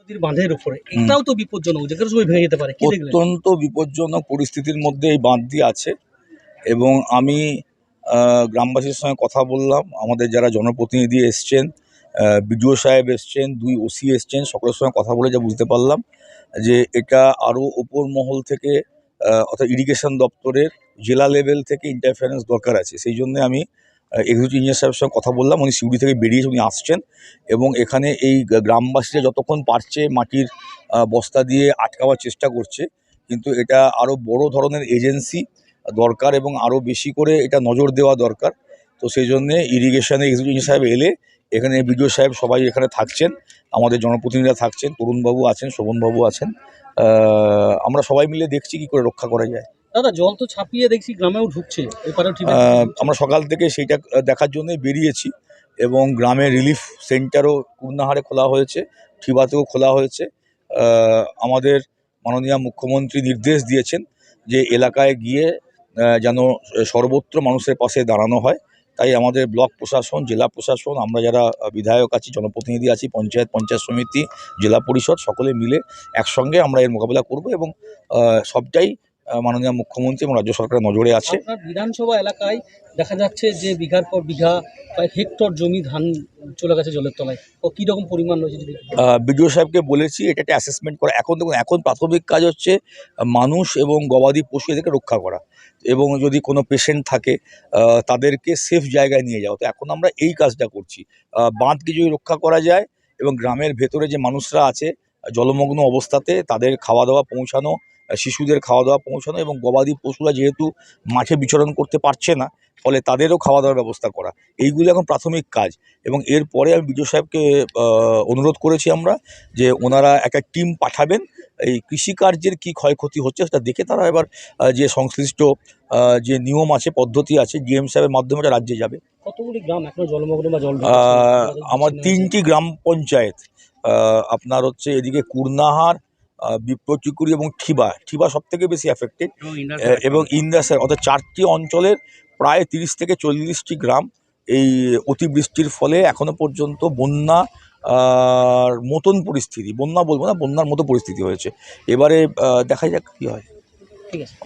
মূর্তির বাঁধের উপরে এটাও তো বিপজ্জনক যে সময় ভেঙে যেতে পারে অত্যন্ত বিপজ্জনক পরিস্থিতির মধ্যে এই বাঁধটি আছে এবং আমি গ্রামবাসীর সঙ্গে কথা বললাম আমাদের যারা জনপ্রতিনিধি এসছেন বিডিও সাহেব এসছেন দুই ওসি এসছেন সকলের সঙ্গে কথা বলে যা বুঝতে পারলাম যে এটা আরও ওপর মহল থেকে অর্থাৎ ইরিগেশন দপ্তরের জেলা লেভেল থেকে ইন্টারফারেন্স দরকার আছে। সেই জন্য আমি এক্সিকিউটিভ ইঞ্জিনিয়ার সাহেবের সঙ্গে কথা বললাম, উনি সিউড়ি থেকে বেরিয়ে উনি আসছেন এবং এখানে এই গ্রামবাসীরা যতক্ষণ পারছে মাটির বস্তা দিয়ে আটকাবার চেষ্টা করছে, কিন্তু এটা আরও বড় ধরনের এজেন্সি দরকার এবং আরও বেশি করে এটা নজর দেওয়া দরকার। তো সেই জন্যে ইরিগেশনে এক্সিকিউটিভ সাহেব এলে, এখানে বিডিও সাহেব সবাই এখানে থাকছেন, আমাদের জনপ্রতিনিধিরা থাকছেন, তরুণবাবু আছেন, শোভনবাবু আছেন আমরা সবাই মিলে দেখছি কি করে রক্ষা করা যায়। দাদা, জল তো ছাপিয়ে দেখছি গ্রামেও ঢুকছে, এপারেও ঠিক আমরা সকাল থেকে সেইটা দেখার জন্যই বেরিয়েছি এবং গ্রামে রিলিফ সেন্টারও পূর্ণাহারে খোলা হয়েছে, ঠিবাতেও খোলা হয়েছে। আমাদের মাননীয় মুখ্যমন্ত্রী নির্দেশ দিয়েছেন যে এলাকায় গিয়ে যেন সর্বত্র মানুষের পাশে দাঁড়ানো হয়। তাই আমাদের ব্লক প্রশাসন, জেলা প্রশাসন, আমরা যারা বিধায়ক আছি, জনপ্রতিনিধি আছি, পঞ্চায়েত পঞ্চায়েত সমিতি, জেলা পরিষদ, সকলে মিলে একসঙ্গে আমরা এর মোকাবিলা করব এবং সবটাই মাননীয় মুখ্যমন্ত্রী এবং রাজ্য সরকারের নজরে আছে। বিধানসভা এলাকায় দেখা যাচ্ছে যে বিঘার পর বিঘা কয়েক হেক্টর জমি ধান চলে গেছে জলের তলায়। ও কী রকম পরিমাণ রয়েছে যদি বিডিও সাহেবকে বলেছি এটা একটা অ্যাসেসমেন্ট করা। এখন দেখুন এখন প্রাথমিক কাজ হচ্ছে মানুষ এবং গবাদি পশু এদেরকে রক্ষা করা। এবং যদি কোনো পেশেন্ট থাকে তাদেরকে সেফ জায়গায় নিয়ে যাওয়া। তো এখন আমরা এই কাজটা করছি। বাঁধকে যদি রক্ষা করা যায় এবং গ্রামের ভেতরে যে মানুষরা আছে জলমগ্ন অবস্থাতে তাদের খাওয়া দাওয়া পৌঁছানো শিশুদের খাওয়া দাওয়া পৌঁছানো এবং গবাদি পশুরা যেহেতু মাঠে বিচরণ করতে পারছে না ফলে তাদেরও খাওয়া দাওয়ার ব্যবস্থা করা। এইগুলো এখন প্রাথমিক কাজ এবং এরপরে আমি বিডিও সাহেবকে অনুরোধ করেছি আমরা যে ওনারা এক এক টিম পাঠাবেন এই কৃষিকার্যের কী ক্ষয়ক্ষতি হচ্ছে সেটা দেখে তারা এবার যে সংশ্লিষ্ট যে নিয়ম আছে পদ্ধতি আছে ডিএম সাহেবের মাধ্যমে এটা রাজ্যে যাবে। কতগুলি গ্রাম এখনও জলমগ্ন বা জল আমার তিনটি গ্রাম পঞ্চায়েত। আপনার হচ্ছে এদিকে কুর্নাহার আহ, বিপ্রচিকুরি এবং ঠিবা। ঠিবা সব থেকে বেশি অ্যাফেক্টেড এবং ইন্দাসের অর্থাৎ চারটি অঞ্চলের প্রায় তিরিশ থেকে চল্লিশটি গ্রাম এই অতিবৃষ্টির ফলে এখনও পর্যন্ত বন্যা আর মতন পরিস্থিতি বন্যা বলব না বন্যার মতো পরিস্থিতি হয়েছে। এবারে দেখা যাক কী হয়। ঠিক আছে।